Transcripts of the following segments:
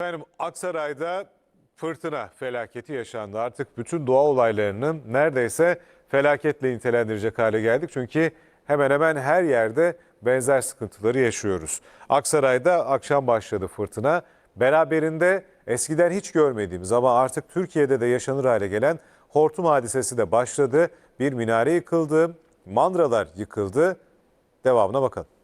Efendim Aksaray'da fırtına felaketi yaşandı. Artık bütün doğa olaylarının neredeyse felaketle nitelendirecek hale geldik. Çünkü hemen hemen her yerde benzer sıkıntıları yaşıyoruz. Aksaray'da akşam başladı fırtına. Beraberinde eskiden hiç görmediğimiz ama artık Türkiye'de de yaşanır hale gelen hortum hadisesi de başladı. Bir minare yıkıldı, mandralar yıkıldı. Devamına bakalım.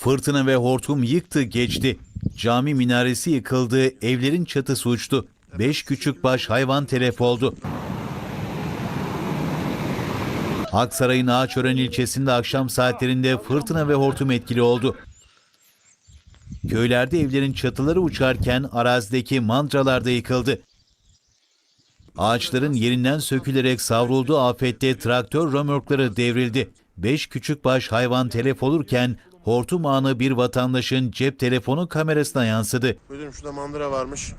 Fırtına ve hortum yıktı geçti. Cami minaresi yıkıldı, evlerin çatısı uçtu. Beş küçük baş hayvan telef oldu. Aksaray'ın Ağaçören ilçesinde akşam saatlerinde fırtına ve hortum etkili oldu. Köylerde evlerin çatıları uçarken arazideki mandralar da yıkıldı. Ağaçların yerinden sökülerek savrulduğu afette traktör römorkları devrildi. Beş küçük baş hayvan telef olurken hortum anı bir vatandaşın cep telefonu kamerasına yansıdı. Müdürüm şurada mandıra varmış.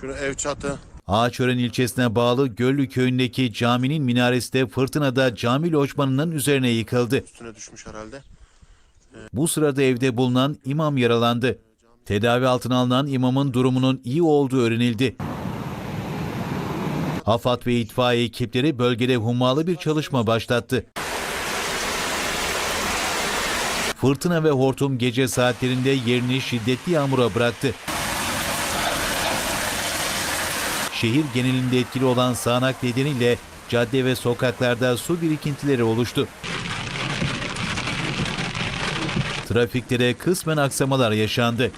Şunu ev çatı. Ağaçören ilçesine bağlı Göllü köyündeki caminin minaresi de fırtınada cami lojmanının üzerine yıkıldı. Üstüne düşmüş herhalde. Bu sırada evde bulunan imam yaralandı. Tedavi altına alınan imamın durumunun iyi olduğu öğrenildi. AFAD ve itfaiye ekipleri bölgede hummalı bir çalışma başlattı. Fırtına ve hortum gece saatlerinde yerini şiddetli yağmura bıraktı. Şehir genelinde etkili olan sağanak nedeniyle cadde ve sokaklarda su birikintileri oluştu. Trafikte de kısmen aksamalar yaşandı.